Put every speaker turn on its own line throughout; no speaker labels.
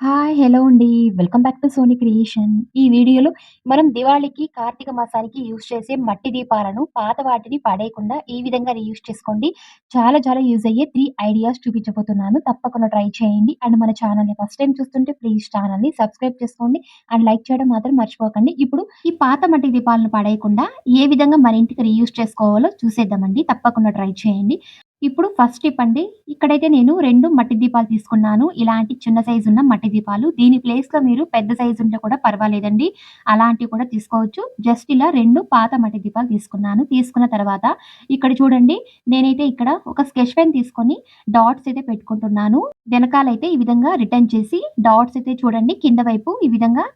Hi! Hello అండి. Welcome back to Sony creation. ఈ వీడియోలో మనం దివాళీకి, కార్తీక మాసానికి యూజ్ చేసే మట్టి దీపాలను పాత వాటిని పడేయకుండా ఈ విధంగా రీయూజ్ చేసుకోండి. చాలా చాలా యూజ్ అయ్యే 3 ఐడియాస్ చూపించబోతున్నాను. తప్పకుండా ట్రై చేయండి. అండ్ మన ఛానల్‌ని ఫస్ట్ టైమ్ చూస్తుంటే ప్లీజ్ ఛానల్‌ని సబ్స్క్రైబ్ చేసుకోండి. అండ్ లైక్ చేయడం మాత్రం మర్చిపోకండి. ఇప్పుడు ఈ పాత మట్టి దీపాలను పడేయకుండా ఏ విధంగా మన ఇంటికి రీయూజ్ చేసుకోవాలో చూసేద్దామండి. తప్పకుండా ట్రై చేయండి. ఇప్పుడు ఫస్ట్ టిప్ అండి. ఇక్కడైతే నేను 2 మట్టి దీపాలు తీసుకున్నాను. ఇలాంటి చిన్న సైజు ఉన్న మట్టి దీపాలు. దీని ప్లేస్‌లో మీరు పెద్ద సైజు ఉంటే కూడా పర్వాలేదండి. అలాంటివి కూడా తీసుకోవచ్చు. జస్ట్ ఇలా 2 పాత మట్టి దీపాలు తీసుకున్నాను. తీసుకున్న తర్వాత ఇక్కడ చూడండి నేనైతే ఇక్కడ ఒక స్కెచ్ పెన్ తీసుకొని డాట్స్ అయితే పెట్టుకుంటున్నాను. వెనకాలైతే ఈ విధంగా రిటర్న్ చేసి డాట్స్ అయితే చూడండి కింద వైపు ఈ విధంగా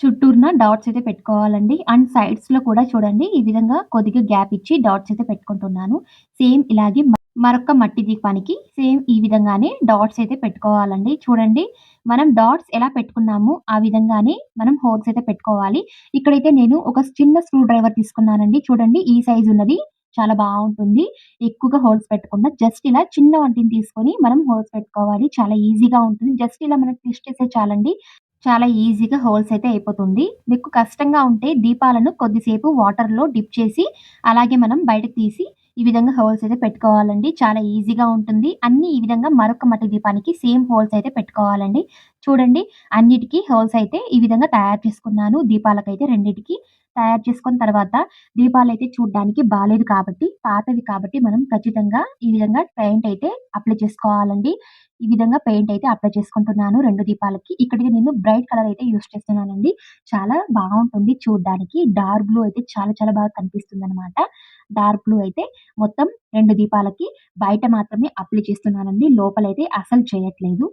చుట్టూరున డాట్స్ అయితే పెట్టుకోవాలండి. అండ్ సైడ్స్‌లో కూడా చూడండి ఈ విధంగా కొద్దిగా గ్యాప్ ఇచ్చి డాట్స్ అయితే పెట్టుకుంటున్నాను. సేమ్ ఇలాగే మ మరొక మట్టి దీపానికి సేమ్ ఈ విధంగానే డాట్స్ అయితే పెట్టుకోవాలండి. చూడండి మనం డాట్స్ ఎలా పెట్టుకున్నామో ఆ విధంగానే మనం హోల్స్ అయితే పెట్టుకోవాలి. ఇక్కడైతే నేను ఒక చిన్న స్క్రూ డ్రైవర్ తీసుకున్నానండి. చూడండి ఈ సైజ్ ఉన్నది చాలా బాగుంటుంది ఎక్కువగా హోల్స్ పెట్టకుండా జస్ట్ ఇలా చిన్న వంటిని తీసుకొని మనం హోల్స్ పెట్టుకోవాలి. చాలా ఈజీగా ఉంటుంది. జస్ట్ ఇలా మనం ట్విస్ట్ చేస్తే చాలండి. చాలా ఈజీగా హోల్స్ అయితే అయిపోతుంది. మీకు కష్టంగా ఉంటే దీపాలను కొద్దిసేపు వాటర్‌లో డిప్ చేసి అలాగే మనం బయటకు తీసి ఈ విధంగా హోల్స్ అయితే పెట్టుకోవాలండి. చాలా ఈజీగా ఉంటుంది. అన్ని ఈ విధంగా మరొక మట్టి దీపానికి సేమ్ హోల్స్ అయితే పెట్టుకోవాలండి. చూడండి అన్నిటికి హోల్స్ అయితే ఈ విధంగా తయారు చేసుకున్నాను. దీపాలకైతే రెండిటికి తయారు చేసుకున్న తర్వాత దీపాలు అయితే చూడడానికి బాగాలేదు కాబట్టి పాతవి కాబట్టి మనం ఖచ్చితంగా ఈ విధంగా పెయింట్ అయితే అప్లై చేసుకోవాలండి. ఈ విధంగా పెయింట్ అయితే అప్లై చేసుకుంటున్నాను రెండు దీపాలకి. ఇక్కడికి నేను బ్రైట్ కలర్ అయితే యూస్ చేస్తున్నానండి. చాలా బాగుంటుంది చూడ్డానికి. డార్క్ బ్లూ అయితే చాలా చాలా బాగా కనిపిస్తుంది అనమాట డార్క్ బ్లూ అయితే మొత్తం రెండు దీపాలకి బయట మాత్రమే అప్లై చేస్తున్నానండి. లోపలైతే అసలు చేయట్లేదు.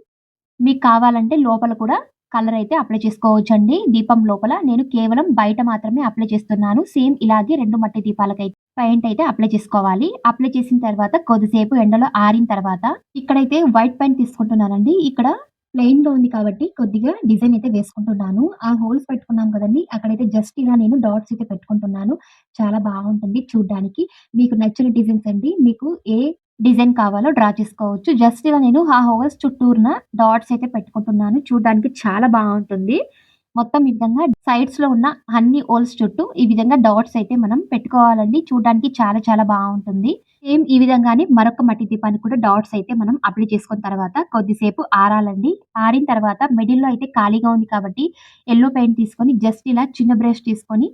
మీకు కావాలంటే లోపల కూడా కలర్ అయితే అప్లై చేసుకోవచ్చండి. దీపం లోపల నేను కేవలం బయట మాత్రమే అప్లై చేస్తున్నాను. సేమ్ ఇలాగే రెండు మట్టి దీపాలకైతే పెయింట్ అయితే అప్లై చేసుకోవాలి. అప్లై చేసిన తర్వాత కొద్దిసేపు ఎండలో ఆరిన తర్వాత ఇక్కడైతే వైట్ పెయింట్ తీసుకుంటున్నానండి. ఇక్కడ ప్లెయిన్‌గా ఉంది కాబట్టి కొద్దిగా డిజైన్ అయితే వేసుకుంటున్నాను. ఆ హోల్స్ పెట్టుకున్నాం కదండి అక్కడైతే జస్ట్ ఇలా నేను డాట్స్ అయితే పెట్టుకుంటున్నాను. చాలా బాగుంటుంది చూడ్డానికి. మీకు నచ్చిన డిజైన్స్ అండి. మీకు ఏ డిజైన్ కావాలో డ్రా చేసుకోవచ్చు. జస్ట్ ఇలా నేను ఆ హోల్స్ చుట్టూరున డాట్స్ అయితే పెట్టుకుంటున్నాను. చూడడానికి చాలా బాగుంటుంది మొత్తం ఈ విధంగా సైడ్స్లో ఉన్న అన్ని హోల్స్ చుట్టూ ఈ విధంగా డాట్స్ అయితే మనం పెట్టుకోవాలండి. చూడడానికి చాలా చాలా బాగుంటుంది సేమ్ ఈ విధంగానే మరొక మట్టి దీపానికి కూడా డాట్స్ అయితే మనం అప్లై చేసుకున్న తర్వాత కొద్దిసేపు ఆరాలండి. ఆరిన తర్వాత మిడిల్‌లో అయితే ఖాళీగా ఉంది కాబట్టి ఎల్లో పెయింట్ తీసుకొని జస్ట్ ఇలా చిన్న బ్రష్ తీసుకొని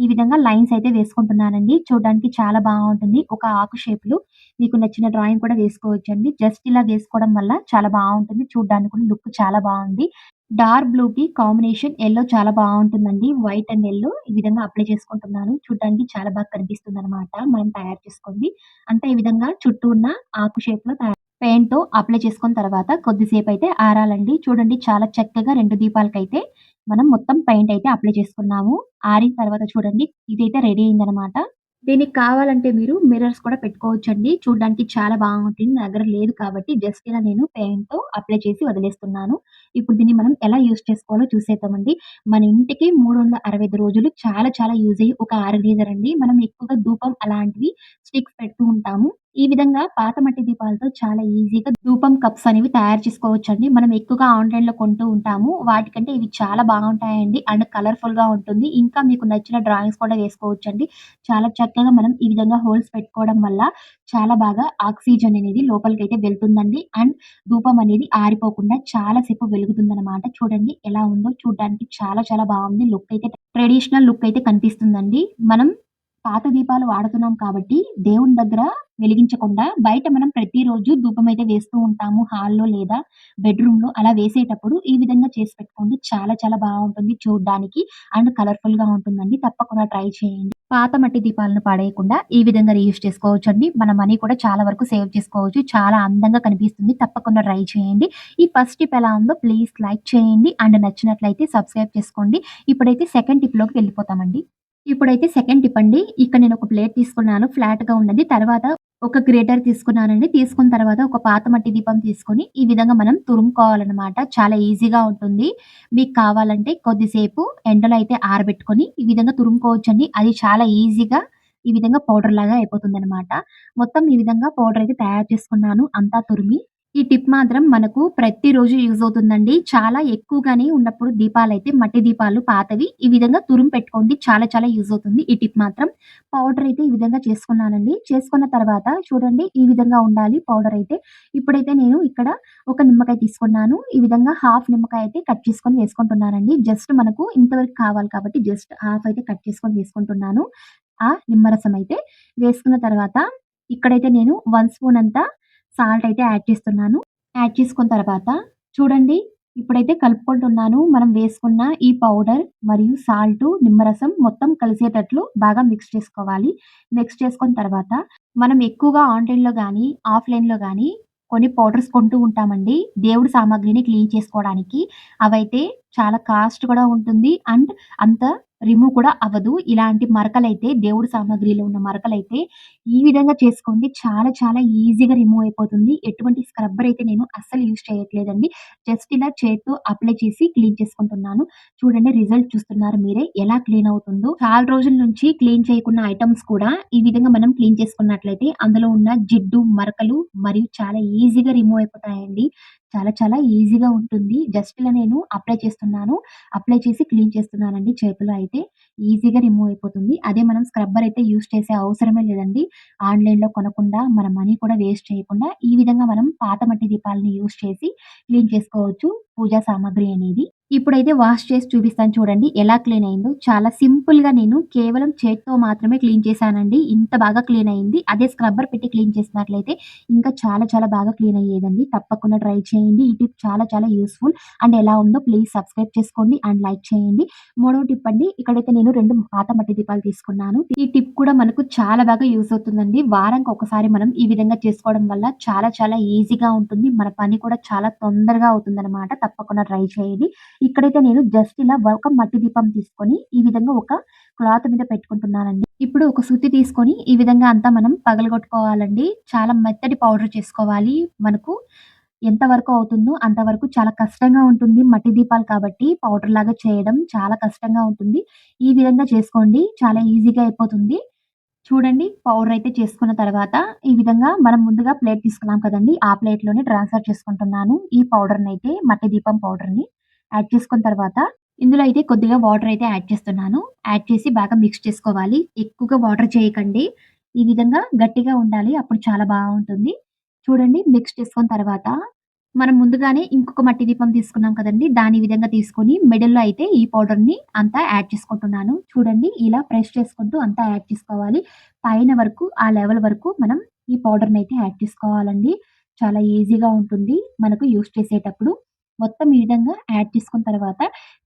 ఈ విధంగా లైన్స్ అయితే వేసుకుంటున్నానండి. చూడ్డానికి చాలా బాగుంటుంది ఒక ఆకు షేప్లో మీకు నచ్చిన డ్రాయింగ్ కూడా వేసుకోవచ్చు అండి జస్ట్ ఇలా వేసుకోవడం వల్ల చాలా బాగుంటుంది చూడ్డానికి కూడా లుక్ చాలా బాగుంది డార్క్ బ్లూ కి కాంబినేషన్ ఎల్లో చాలా బాగుంటుందండి వైట్ అండ్ ఎల్లో ఈ విధంగా అప్లై చేసుకుంటున్నాను. చూడ్డానికి చాలా బాగా కనిపిస్తుంది అనమాట మనం తయారు చేసుకుంది. అంటే ఈ విధంగా చుట్టూ ఉన్న ఆకు షేప్లో పెయింట్తో అప్లై చేసుకున్న తర్వాత కొద్దిసేపు అయితే ఆరాలండి. చూడండి చాలా చక్కగా రెండు దీపాలకైతే మనం మొత్తం పెయింట్ అయితే అప్లై చేసుకున్నాము. ఆరిన తర్వాత చూడండి ఇదైతే రెడీ అయిందనమాట. దీనికి కావాలంటే మీరు మిర్రర్స్ కూడా పెట్టుకోవచ్చండి. చూడడానికి చాలా బాగుంటుంది నా దగ్గర లేదు కాబట్టి జస్ట్ ఇలా నేను పెయింట్‌తో అప్లై చేసి వదిలేస్తున్నాను. ఇప్పుడు దీన్ని మనం ఎలా యూజ్ చేసుకోవాలో చూసేద్దామండి. మన ఇంటికి 365 రోజులు చాలా చాలా యూజ్ అయ్యి ఒక ఆర్గనైజర్ అండి. మనం ఎక్కువగా ధూపం అలాంటివి స్టిక్స్ పెడుతూ ఉంటాము. ఈ విధంగా పాత మట్టి దీపాలతో చాలా ఈజీగా ధూపం కప్స్ అనేవి తయారు చేసుకోవచ్చండి. మనం ఎక్కువగా ఆన్‌లైన్‌లో కొంటూ ఉంటాము. వాటికంటే ఇవి చాలా బాగుంటాయండి అండ్ కలర్‌ఫుల్‌గా ఉంటుంది. ఇంకా మీకు నచ్చిన డ్రాయింగ్స్ కూడా వేసుకోవచ్చండి. చాలా చక్కగా మనం ఈ విధంగా హోల్స్ పెట్టుకోవడం వల్ల చాలా బాగా ఆక్సిజన్ అనేది లోపలికైతే వెళ్తుందండి. అండ్ ధూపం అనేది ఆరిపోకుండా చాలా సేపు వెలుగుతుందనమాట. చూడండి ఎలా ఉందో చూడ్డానికి చాలా చాలా బాగుంది లుక్ అయితే ట్రెడిషనల్ లుక్ అయితే కనిపిస్తుందండి. మనం పాత దీపాలు వాడుతున్నాం కాబట్టి దేవుని దగ్గర వెలిగించకుండా బయట మనం ప్రతిరోజు ధూపం అయితే వేస్తూ ఉంటాము. హాల్‌లో లేదా బెడ్‌రూమ్‌లో అలా వేసేటప్పుడు ఈ విధంగా చేసి పెట్టుకోండి. చాలా చాలా బాగుంటుంది చూడ్డానికి. అండ్ కలర్‌ఫుల్‌గా ఉంటుందండి. తప్పకుండా ట్రై చేయండి. పాత మట్టి దీపాలను పడేయకుండా ఈ విధంగా రీయూజ్ చేసుకోవచ్చండి. మన మనీ కూడా చాలా వరకు సేవ్ చేసుకోవచ్చు. చాలా అందంగా కనిపిస్తుంది. తప్పకుండా ట్రై చేయండి. ఈ ఫస్ట్ టిప్ ఎలా ఉందో ప్లీజ్ లైక్ చేయండి. అండ్ నచ్చినట్లయితే సబ్స్క్రైబ్ చేసుకోండి. ఇప్పుడైతే సెకండ్ టిప్‌లోకి వెళ్ళిపోతామండి. ఇప్పుడైతే సెకండ్ టిప్ అండి. ఇక్కడ నేను ఒక ప్లేట్ తీసుకున్నాను. ఫ్లాట్‌గా ఉన్నది. తర్వాత ఒక గ్రేటర్ తీసుకున్నానండి. తీసుకున్న తర్వాత ఒక పాత మట్టి దీపం తీసుకొని ఈ విధంగా మనం తురుముకోవాలన్నమాట చాలా ఈజీగా ఉంటుంది. మీకు కావాలంటే కొద్దిసేపు ఎండలో అయితే ఆరబెట్టుకొని ఈ విధంగా తురుముకోవచ్చండి. అది చాలా ఈజీగా ఈ విధంగా పౌడర్ లాగా అయిపోతుంది అనమాట మొత్తం ఈ విధంగా పౌడర్ అయితే తయారు చేసుకున్నాను. అంతా తురిమి ఈ టిప్ మాత్రం మనకు ప్రతిరోజు యూజ్ అవుతుందండి. చాలా ఎక్కువగానే ఉన్నప్పుడు దీపాలైతే మట్టి దీపాలు పాతవి ఈ విధంగా తురుము పెట్టుకోండి. చాలా చాలా యూజ్ అవుతుంది. ఈ టిప్ మాత్రం. పౌడర్ అయితే ఈ విధంగా చేసుకున్నానండి. చేసుకున్న తర్వాత చూడండి ఈ విధంగా ఉండాలి పౌడర్ అయితే. ఇప్పుడైతే నేను ఇక్కడ ఒక నిమ్మకాయ తీసుకున్నాను. ఈ విధంగా హాఫ్ నిమ్మకాయ అయితే కట్ చేసుకొని వేసుకుంటున్నానండి. జస్ట్ మనకు ఇంతవరకు కావాలి కాబట్టి జస్ట్ హాఫ్ అయితే కట్ చేసుకొని వేసుకుంటున్నాను. ఆ నిమ్మరసం అయితే వేసుకున్న తర్వాత ఇక్కడైతే నేను 1 స్పూన్ అంతా సాల్ట్ అయితే యాడ్ చేస్తున్నాను. యాడ్ చేసుకున్న తర్వాత చూడండి ఇప్పుడైతే కలుపుకుంటున్నాను. మనం వేసుకున్న ఈ పౌడర్ మరియు సాల్ట్ నిమ్మరసం మొత్తం కలిసేటట్లు బాగా మిక్స్ చేసుకోవాలి. మిక్స్ చేసుకున్న తర్వాత మనం ఎక్కువగా ఆన్‌లైన్‌లో కానీ ఆఫ్‌లైన్‌లో కానీ కొన్ని పౌడర్స్ కొంటూ ఉంటామండి. దేవుడి సామాగ్రిని క్లీన్ చేసుకోవడానికి. అవైతే చాలా కాస్ట్ కూడా ఉంటుంది. అండ్ అంత రిమూవ్ కూడా అవ్వదు. ఇలాంటి మరకలైతే దేవుడి సామాగ్రిలో ఉన్న మరకలైతే ఈ విధంగా చేసుకోండి. చాలా చాలా ఈజీగా రిమూవ్ అయిపోతుంది. ఎటువంటి స్క్రబ్బర్ అయితే నేను అస్సలు యూజ్ చేయట్లేదండి. జస్ట్ ఇలా చేత్తో అప్లై చేసి క్లీన్ చేసుకుంటున్నాను. చూడండి రిజల్ట్ చూస్తున్నారు మీరే ఎలా క్లీన్ అవుతుందో. చాలా రోజుల నుంచి క్లీన్ చేయకున్న ఐటెమ్స్ కూడా ఈ విధంగా మనం క్లీన్ చేసుకున్నట్లయితే అందులో ఉన్న జిడ్డు, మరకలు మరియు చాలా ఈజీగా రిమూవ్ అయిపోతాయండి. చాలా చాలా ఈజీగా ఉంటుంది. జస్ట్ ఇలా నేను అప్లై చేస్తున్నాను. అప్లై చేసి క్లీన్ చేస్తున్నానండి చేతిలో అయితే. ఈజీగా రిమూవ్ అయిపోతుంది. అదే మనం స్క్రబ్బర్ అయితే యూస్ చేసే అవసరమే లేదండి. ఆన్‌లైన్‌లో కొనకుండా మన మనీ కూడా వేస్ట్ చేయకుండా ఈ విధంగా మనం పాత మట్టి దీపాలని యూస్ చేసి క్లీన్ చేసుకోవచ్చు. పూజా సామాగ్రి అనేది. ఇప్పుడైతే వాష్ చేసి చూపిస్తాను చూడండి ఎలా క్లీన్ అయిందో. చాలా సింపుల్‌గా నేను కేవలం చేత్తో మాత్రమే క్లీన్ చేశానండి. ఇంత బాగా క్లీన్ అయింది. అదే స్క్రబ్బర్ పెట్టి క్లీన్ చేసినట్లయితే ఇంకా చాలా చాలా బాగా క్లీన్ అయ్యేదండి. తప్పకుండా ట్రై చేయండి. ఈ టిప్ చాలా చాలా యూస్ఫుల్ అండ్ ఎలా ఉందో ప్లీజ్ సబ్స్క్రైబ్ చేసుకోండి అండ్ లైక్ చేయండి. మూడో టిప్ అండి ఇక్కడైతే నేను రెండు పాత మట్టి దీపాలు తీసుకున్నాను. ఈ టిప్ కూడా మనకు చాలా బాగా యూజ్ అవుతుందండి. వారానికి ఒకసారి మనం ఈ విధంగా చేసుకోవడం వల్ల చాలా చాలా ఈజీగా ఉంటుంది. మన పని కూడా చాలా తొందరగా అవుతుందనమాట. తప్పకుండా ట్రై చేయండి. ఇక్కడైతే నేను జస్ట్ ఇలా ఒక మట్టి దీపం తీసుకొని ఈ విధంగా ఒక క్లాత్ మీద పెట్టుకుంటున్నానండి. ఇప్పుడు ఒక సుత్తి తీసుకొని ఈ విధంగా అంతా మనం పగలగొట్టుకోవాలండి. చాలా మెత్తటి పౌడర్ చేసుకోవాలి. మనకు ఎంత వరకు అవుతుందో అంతవరకు చాలా కష్టంగా ఉంటుంది. మట్టి దీపాలు కాబట్టి పౌడర్ లాగా చేయడం చాలా కష్టంగా ఉంటుంది. ఈ విధంగా చేసుకోండి. చాలా ఈజీగా అయిపోతుంది. చూడండి పౌడర్ అయితే చేసుకున్న తర్వాత ఈ విధంగా మనం ముందుగా ప్లేట్ తీసుకున్నాం కదండి ఆ ప్లేట్‌లోనే ట్రాన్స్‌ఫర్ చేసుకుంటున్నాను. ఈ పౌడర్‌నైతే మట్టి దీపం పౌడర్‌ని యాడ్ చేసుకున్న తర్వాత ఇందులో అయితే కొద్దిగా వాటర్ అయితే యాడ్ చేస్తున్నాను. యాడ్ చేసి బాగా మిక్స్ చేసుకోవాలి. ఎక్కువగా వాటర్ చేయకండి. ఈ విధంగా గట్టిగా ఉండాలి. అప్పుడు చాలా బాగుంటుంది చూడండి మిక్స్ చేసుకున్న తర్వాత మనం ముందుగానే ఇంకొక మట్టి దీపం తీసుకున్నాం కదండి దాని ఈ విధంగా తీసుకొని మిడిల్‌లో అయితే ఈ పౌడర్‌ని అంతా యాడ్ చేసుకుంటున్నాను. చూడండి ఇలా ప్రెస్ చేసుకుంటూ అంతా యాడ్ చేసుకోవాలి. పైన వరకు ఆ లెవెల్ వరకు మనం ఈ పౌడర్‌ని అయితే యాడ్ చేసుకోవాలండి. చాలా ఈజీగా ఉంటుంది మనకు యూస్ చేసేటప్పుడు. మొత్తం ఈ విధంగా యాడ్ చేసుకున్న తర్వాత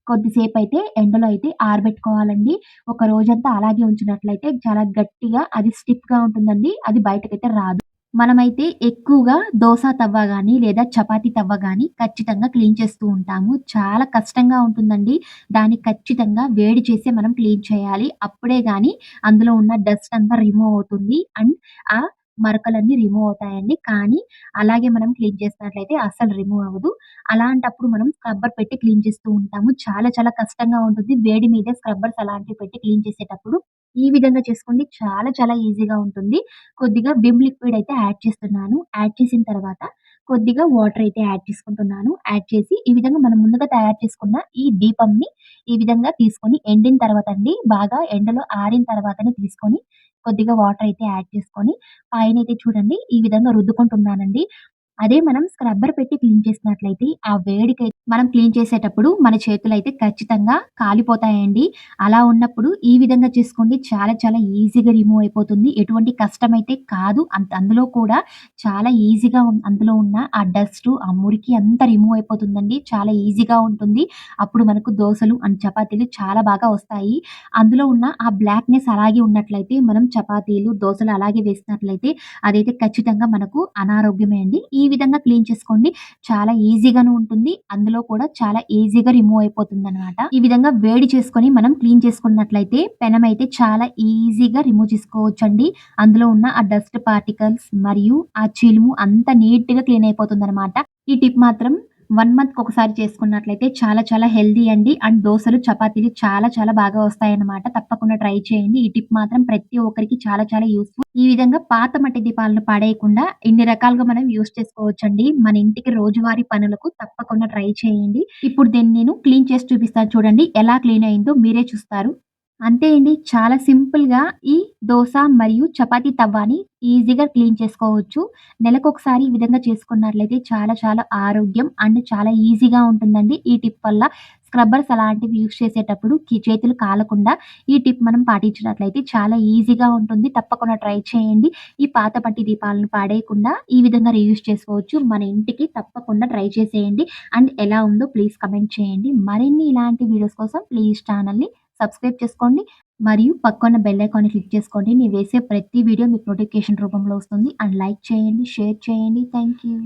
కొద్దిసేపు అయితే ఎండలో అయితే ఆరబెట్టుకోవాలండి. ఒక రోజంతా అలాగే ఉంచినట్లయితే చాలా గట్టిగా అది స్టిఫ్‌గా ఉంటుందండి. అది బయటకైతే రాదు. మనమైతే ఎక్కువగా దోశ తవ్వ కానీ లేదా చపాతీ తవ్వ కానీ ఖచ్చితంగా క్లీన్ చేస్తూ ఉంటాము. చాలా కష్టంగా ఉంటుందండి. దాన్ని ఖచ్చితంగా వేడి చేసే మనం క్లీన్ చేయాలి. అప్పుడే కానీ అందులో ఉన్న డస్ట్ అంతా రిమూవ్ అవుతుంది. అండ్ ఆ మరకలన్నీ రిమూవ్ అవుతాయండి. కానీ అలాగే మనం క్లీన్ చేసినట్లయితే అస్సలు రిమూవ్ అవ్వదు. అలాంటప్పుడు మనం స్క్రబ్బర్ పెట్టి క్లీన్ చేస్తూ ఉంటాము. చాలా చాలా కష్టంగా ఉంటుంది. వేడి మీద స్క్రబ్బర్స్ అలాంటివి పెట్టి క్లీన్ చేసేటప్పుడు ఈ విధంగా చేసుకోండి. చాలా చాలా ఈజీగా ఉంటుంది. కొద్దిగా విమ్ లిక్విడ్ అయితే యాడ్ చేస్తున్నాను. యాడ్ చేసిన తర్వాత కొద్దిగా వాటర్ అయితే యాడ్ చేసుకుంటున్నాను. యాడ్ చేసి ఈ విధంగా మనం ముందుగా తయారు చేసుకున్న ఈ దీపంని ఈ విధంగా తీసుకొని ఎండిన తర్వాత అండి బాగా ఎండలో ఆరిన తర్వాతనే తీసుకొని కొద్దిగా వాటర్ అయితే యాడ్ చేసుకొని పైన అయితే చూడండి ఈ విధంగా రుద్దుకుంటున్నానండి. అదే మనం స్క్రబ్బర్ పెట్టి క్లీన్ చేసినట్లయితే ఆ వేడికి మనం క్లీన్ చేసేటప్పుడు మన చేతులు అయితే ఖచ్చితంగా కాలిపోతాయండి. అలా ఉన్నప్పుడు ఈ విధంగా చేసుకోండి. చాలా చాలా ఈజీగా రిమూవ్ అయిపోతుంది. ఎటువంటి కష్టం అయితే కాదు. అంత అందులో కూడా చాలా ఈజీగా అందులో ఉన్న ఆ డస్ట్ ఆ మురికి అంతా రిమూవ్ అయిపోతుందండి. చాలా ఈజీగా ఉంటుంది. అప్పుడు మనకు దోశలు అండ్ చపాతీలు చాలా బాగా వస్తాయి. అందులో ఉన్న ఆ బ్లాక్‌నెస్ అలాగే ఉన్నట్లయితే మనం చపాతీలు, దోశలు అలాగే వేసినట్లయితే అదైతే ఖచ్చితంగా మనకు అనారోగ్యమే అండి. ఈ విధంగా క్లీన్ చేసుకోండి. చాలా ఈజీగాను ఉంటుంది. అందులో కూడా చాలా ఈజీగా రిమూవ్ అయిపోతుంది అనమాట ఈ విధంగా వేడి చేసుకొని మనం క్లీన్ చేసుకున్నట్లయితే పెనం అయితే చాలా ఈజీగా రిమూవ్ చేసుకోవచ్చండి. అందులో ఉన్న ఆ డస్ట్ పార్టికల్స్ మరియు ఆ చిలుము అంతా నీట్‌గా క్లీన్ అయిపోతుంది అనమాట ఈ టిప్ మాత్రం వన్ మంత్‌కి ఒకసారి చేసుకున్నట్లయితే చాలా చాలా హెల్దీ అండి. అండ్ దోసలు, చపాతీలు చాలా చాలా బాగా వస్తాయన్నమాట. తప్పకుండా ట్రై చేయండి. ఈ టిప్ మాత్రం ప్రతి ఒక్కరికి చాలా చాలా యూస్ఫుల్ ఈ విధంగా పాత మట్టి దీపాలను పడేయకుండా ఇన్ని రకాలుగా మనం యూస్ చేసుకోవచ్చండి. మన ఇంటికి రోజువారీ పనులకు తప్పకుండా ట్రై చేయండి. ఇప్పుడు దీన్ని నేను క్లీన్ చేసి చూపిస్తాను చూడండి. ఎలా క్లీన్ అయిందో మీరే చూస్తారు. అంతే అండి. చాలా సింపుల్‌గా ఈ దోశ మరియు చపాతీ తవ్వాని ఈజీగా క్లీన్ చేసుకోవచ్చు. నెలకొకసారి ఈ విధంగా చేసుకున్నట్లయితే చాలా చాలా ఆరోగ్యం అండ్ చాలా ఈజీగా ఉంటుందండి. ఈ టిప్ వల్ల స్క్రబ్బర్స్ అలాంటివి యూజ్ చేసేటప్పుడు చేతులు కాలకుండా ఈ టిప్ మనం పాటించినట్లయితే చాలా ఈజీగా ఉంటుంది. తప్పకుండా ట్రై చేయండి. ఈ పాత పట్టి దీపాలను పాడేయకుండా ఈ విధంగా రీయూజ్ చేసుకోవచ్చు. మన ఇంటికి తప్పకుండా ట్రై చేసేయండి. అండ్ ఎలా ఉందో ప్లీజ్ కమెంట్ చేయండి. మరిన్ని ఇలాంటి వీడియోస్ కోసం ప్లీజ్ ఛానల్ని సబ్స్క్రైబ్ చేసుకోండి. మరియు పక్కన బెల్ ఐకాన్ క్లిక్ చేసుకోండి. నేను వేసే ప్రతి వీడియో మీకు నోటిఫికేషన్ రూపంలో వస్తుంది. అండ్ లైక్ చేయండి, షేర్ చేయండి. Thank you.